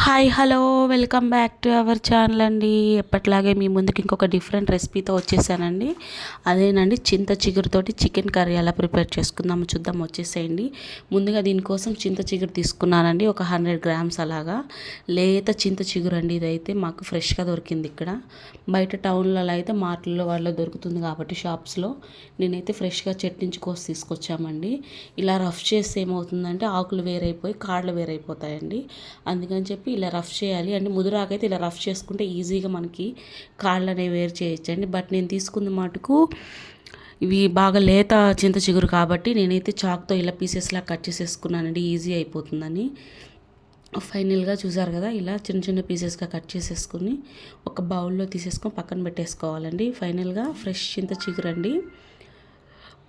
Hi hello welcome back to our channel అండి. ఎప్పట్లాగే మీ ముందుకి ఇంకొక డిఫరెంట్ రెసిపీతో వచ్చేసానండి. అదేనండి చింత చిగురుతోటి చికెన్ కర్రీ ఎలా ప్రిపేర్ చేసుకుందాము చూద్దాం వచ్చేసేయండి. ముందుగా దీనికోసం చింత చిగురు తీసుకున్నానండి ఒక హండ్రెడ్ గ్రామ్స్ అలాగా. లేత చింత చిగురు అండి ఇదైతే మాకు ఫ్రెష్గా దొరికింది ఇక్కడ. బయట టౌన్లలో అయితే మార్ట్లలో వాళ్ళు దొరుకుతుంది కాబట్టి షాప్స్లో. నేనైతే ఫ్రెష్గా చెట్టించి కోసి తీసుకొచ్చామండి. ఇలా రఫ్ చేస్తే ఏమవుతుందంటే ఆకులు వేరైపోయి కాళ్ళు వేరైపోతాయండి. అందుకని చెప్పి ఇలా రఫ్ చేయాలి. అంటే ముదురాకైతే ఇలా రఫ్ చేసుకుంటే ఈజీగా మనకి కాళ్ళు అనేవి వేరు చేయొచ్చండి. బట్ నేను తీసుకున్న మటుకు ఇవి బాగా లేత చింత చిగురు కాబట్టి నేనైతే చాక్తో ఇలా పీసెస్లా కట్ చేసేసుకున్నానండి. ఈజీ అయిపోతుందని. ఫైనల్గా చూసారు కదా ఇలా చిన్న చిన్న పీసెస్గా కట్ చేసేసుకుని ఒక బౌల్లో తీసేసుకొని పక్కన పెట్టేసుకోవాలండి. ఫైనల్గా ఫ్రెష్ చింత చిగురండి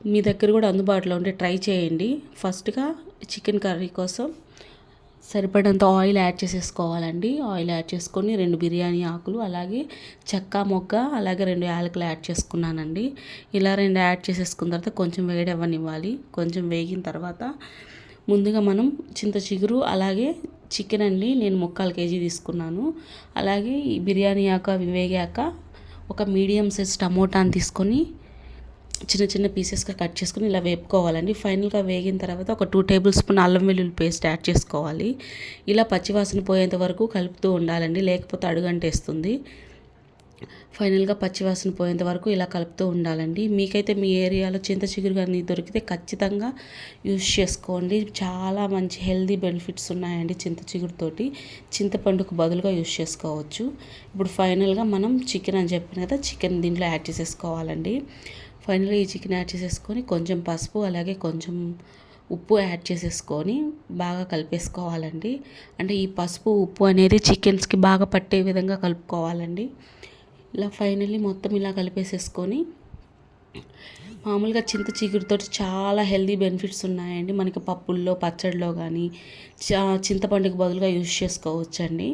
మీ దగ్గర కూడా అందుబాటులో ఉంటే ట్రై చేయండి. ఫస్ట్గా చికెన్ కర్రీ కోసం సరిపడంత ఆయిల్ యాడ్ చేసేసుకోవాలండి. ఆయిల్ యాడ్ చేసుకొని రెండు బిర్యానీ ఆకులు అలాగే చెక్క మొగ్గ అలాగే రెండు యాలకులు యాడ్ చేసుకున్నానండి. ఇలా రెండు యాడ్ చేసేసుకున్న తర్వాత కొంచెం వేడి అవ్వనివ్వాలి. కొంచెం వేగిన తర్వాత ముందుగా మనం చింత చిగురు అలాగే చికెన్ అండి నేను ముక్కాలు కేజీ తీసుకున్నాను. అలాగే ఈ బిర్యానీ ఆక వేగాక ఒక మీడియం సైజ్ టమోటాని తీసుకొని చిన్న చిన్న పీసెస్గా కట్ చేసుకుని ఇలా వేపుకోవాలండి. ఫైనల్గా వేగిన తర్వాత ఒక టూ టేబుల్ స్పూన్ అల్లం వెల్లుల్లి పేస్ట్ యాడ్ చేసుకోవాలి. ఇలా పచ్చివాసన పోయేంత వరకు కలుపుతూ ఉండాలండి. లేకపోతే అడుగంటేస్తుంది. ఫైనల్గా పచ్చివాసన పోయేంత వరకు ఇలా కలుపుతూ ఉండాలండి. మీకైతే మీ ఏరియాలో చింత చిగురు కానీ దొరికితే ఖచ్చితంగా యూస్ చేసుకోండి. చాలా మంచి హెల్దీ బెనిఫిట్స్ ఉన్నాయండి చింత చిగురుతోటి చింతపండుకు బదులుగా యూజ్ చేసుకోవచ్చు. ఇప్పుడు ఫైనల్గా మనం చికెన్ అని చెప్పిన కదా చికెన్ దీంట్లో యాడ్ చేసేసుకోవాలండి. ఫైనల్గా ఈ చికెన్ యాడ్ చేసేసుకొని కొంచెం పసుపు అలాగే కొంచెం ఉప్పు యాడ్ చేసేసుకొని బాగా కలిపేసుకోవాలండి. అంటే ఈ పసుపు ఉప్పు అనేది చికెన్స్కి బాగా పట్టే విధంగా కలుపుకోవాలండి. ఇలా ఫైనల్లీ మొత్తం ఇలా కలిపేసేసుకొని మామూలుగా చింత చిగురుతో చాలా హెల్దీ బెనిఫిట్స్ ఉన్నాయండి. మనకి పప్పుల్లో పచ్చడిలో కానీ చా చింతపండుకి బదులుగా యూజ్ చేసుకోవచ్చండి.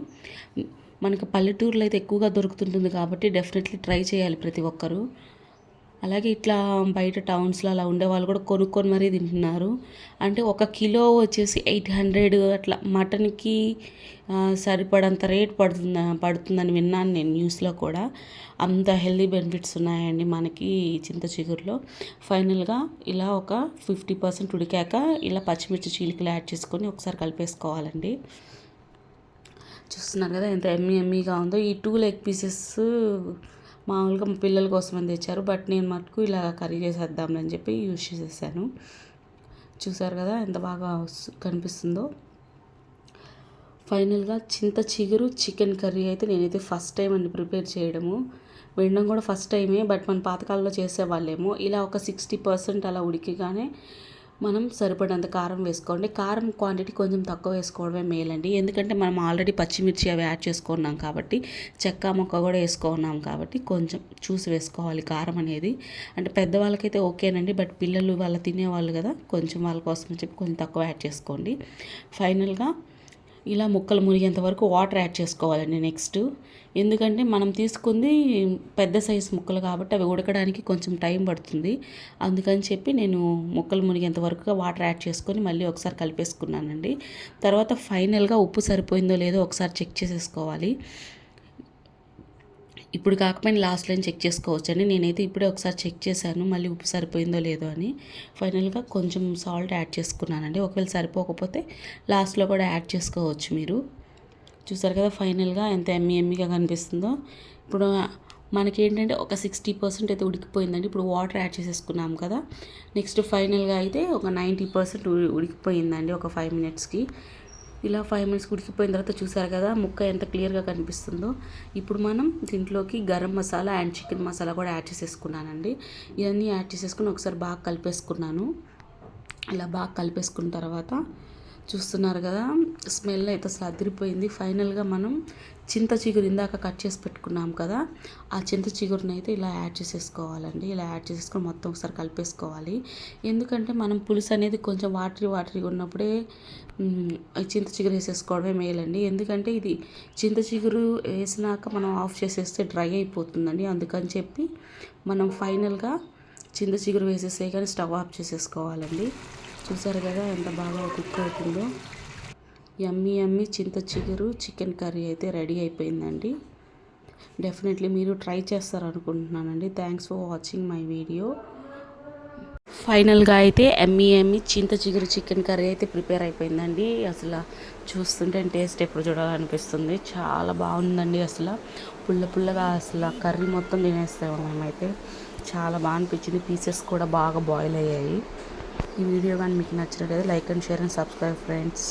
మనకి పల్లెటూరులో అయితే ఎక్కువగా దొరుకుతుంటుంది కాబట్టి డెఫినెట్లీ ట్రై చేయాలి ప్రతి ఒక్కరూ. అలాగే ఇట్లా బయట టౌన్స్లో అలా ఉండేవాళ్ళు కూడా కొనుక్కొని మరీ తింటున్నారు. అంటే ఒక కిలో వచ్చేసి ఎయిట్ హండ్రెడ్ అట్లా మటన్కి సరిపడంత రేట్ పడుతుంది పడుతుందని విన్నాను నేను న్యూస్లో కూడా. అంత హెల్దీ బెనిఫిట్స్ ఉన్నాయండి మనకి చింత చిగురులో. ఫైనల్గా ఇలా ఒక ఫిఫ్టీ పర్సెంట్ ఉడికాక ఇలా పచ్చిమిర్చి చీలికలు యాడ్ చేసుకొని ఒకసారి కలిపేసుకోవాలండి. చూస్తున్నారు కదా ఎంత ఎమ్మీ ఎమ్మీగా ఉందో. ఈ టూ లెగ్ పీసెస్ మామూలుగా మా పిల్లల కోసం అని తెచ్చారు. బట్ నేను మటుకు ఇలా కర్రీ చేసేద్దాంలని చెప్పి యూజ్ చేసేసాను. చూసారు కదా ఎంత బాగా కనిపిస్తుందో. ఫైనల్గా చింత చిగురు చికెన్ కర్రీ అయితే నేనైతే ఫస్ట్ టైం అండి ప్రిపేర్ చేయడము. వినడం కూడా ఫస్ట్ టైమే. బట్ మన పాతకాలంలో చేసేవాళ్ళేమో. ఇలా ఒక సిక్స్టీ పర్సెంట్ అలా ఉడికిగానే మనం సరిపడంత కారం వేసుకోండి. కారం క్వాంటిటీ కొంచెం తక్కువ వేసుకోవడమే మేలండి ఎందుకంటే మనం ఆల్రెడీ పచ్చిమిర్చి అవి యాడ్ చేసుకున్నాం కాబట్టి చెక్క మొక్క కూడా వేసుకున్నాం కాబట్టి కొంచెం చూసి వేసుకోవాలి కారం అనేది. అంటే పెద్దవాళ్ళకైతే ఓకేనండి బట్ పిల్లలు వాళ్ళ తినేవాళ్ళు కదా కొంచెం వాళ్ళ కోసం చెప్పి కొంచెం తక్కువ యాడ్ చేసుకోండి. ఫైనల్గా ఇలా ముక్కలు మునిగేంత వరకు వాటర్ యాడ్ చేసుకోవాలండి నెక్స్ట్. ఎందుకంటే మనం తీసుకుంది పెద్ద సైజు ముక్కలు కాబట్టి అవి ఉడకడానికి కొంచెం టైం పడుతుంది. అందుకని చెప్పి నేను ముక్కలు మునిగేంత వరకు వాటర్ యాడ్ చేసుకొని మళ్ళీ ఒకసారి కలిపేసుకున్నానండి. తర్వాత ఫైనల్గా ఉప్పు సరిపోయిందో లేదో ఒకసారి చెక్ చేసేసుకోవాలి. ఇప్పుడు కాకపోయినా లాస్ట్ లైన్ చెక్ చేసుకోవచ్చండి. నేనైతే ఇప్పుడే ఒకసారి చెక్ చేశాను. మళ్ళీ ఉప్పు సరిపోయిందో లేదో అని. ఫైనల్గా కొంచెం సాల్ట్ యాడ్ చేసుకున్నానండి. ఒకవేళ సరిపోకపోతే లాస్ట్లో కూడా యాడ్ చేసుకోవచ్చు మీరు. చూసారు కదా ఫైనల్గా ఎంత ఎమ్మి ఎమ్మిగా కనిపిస్తుందో. ఇప్పుడు మనకి ఏంటంటే ఒక సిక్స్టీ పర్సెంట్ అయితే ఉడికిపోయిందండి. ఇప్పుడు వాటర్ యాడ్ చేసేసుకున్నాం కదా. నెక్స్ట్ ఫైనల్గా అయితే ఒక నైంటీ పర్సెంట్ ఉడికిపోయిందండి ఒక ఫైవ్ మినిట్స్కి ఇలా ఫైవ్ మినిట్స్ ఉడికిపోయిన తర్వాత చూసారు కదా ముక్క ఎంత క్లియర్గా కనిపిస్తుందో. ఇప్పుడు మనం దీంట్లోకి గరం మసాలా అండ్ చికెన్ మసాలా కూడా యాడ్ చేసేసుకున్నానండి. ఇవన్నీ యాడ్ చేసేసుకుని ఒకసారి బాగా కలిపేసుకున్నాను. ఇలా బాగా కలిపేసుకున్న తర్వాత చూస్తున్నారు కదా. స్మెల్ అయితే అసలు అదిరిపోయింది. ఫైనల్గా మనం చింత చిగురు ఇందాక కట్ చేసి పెట్టుకున్నాం కదా. ఆ చింత చిగురుని అయితే ఇలా యాడ్ చేసేసుకోవాలండి. ఇలా యాడ్ చేసేసుకొని మొత్తం ఒకసారి కలిపేసుకోవాలి. ఎందుకంటే మనం పులుసు అనేది కొంచెం వాటరీ వాటరీగా ఉన్నప్పుడే చింత చిగురు వేసేసుకోవడమే మేలండి ఎందుకంటే ఇది చింత చిగురు వేసినాక మనం ఆఫ్ చేసేస్తే డ్రై అయిపోతుందండి. అందుకని చెప్పి మనం ఫైనల్గా చింత చిగురు వేసేసే కానీ స్టవ్ ఆఫ్ చేసేసుకోవాలండి. చూసారు కదా ఎంత బాగా కుక్ అవుతుందో. యమ్మీ యమ్మీ చింత చిగురు చికెన్ కర్రీ అయితే రెడీ అయిపోయిందండి. డెఫినెట్లీ మీరు try చేస్తారనుకుంటున్నానండి. Thanks for watching my video ఫైనల్గా అయితే ఎమ్మీ ఎమ్మి చింత చిగురు చికెన్ కర్రీ అయితే ప్రిపేర్ అయిపోయిందండి. అసలు చూస్తుంటే టేస్ట్ ఎప్పుడు చూడాలనిపిస్తుంది. చాలా బాగుందండి అసలు. పుల్ల పుల్లగా అసలు కర్రీ మొత్తం తినేస్తాము మేమైతే. చాలా బాగా అనిపించింది. పీసెస్ కూడా బాగా బాయిల్ అయ్యాయి. ఈ వీడియో కానీ మీకు నచ్చినట్లయితే like and share and subscribe friends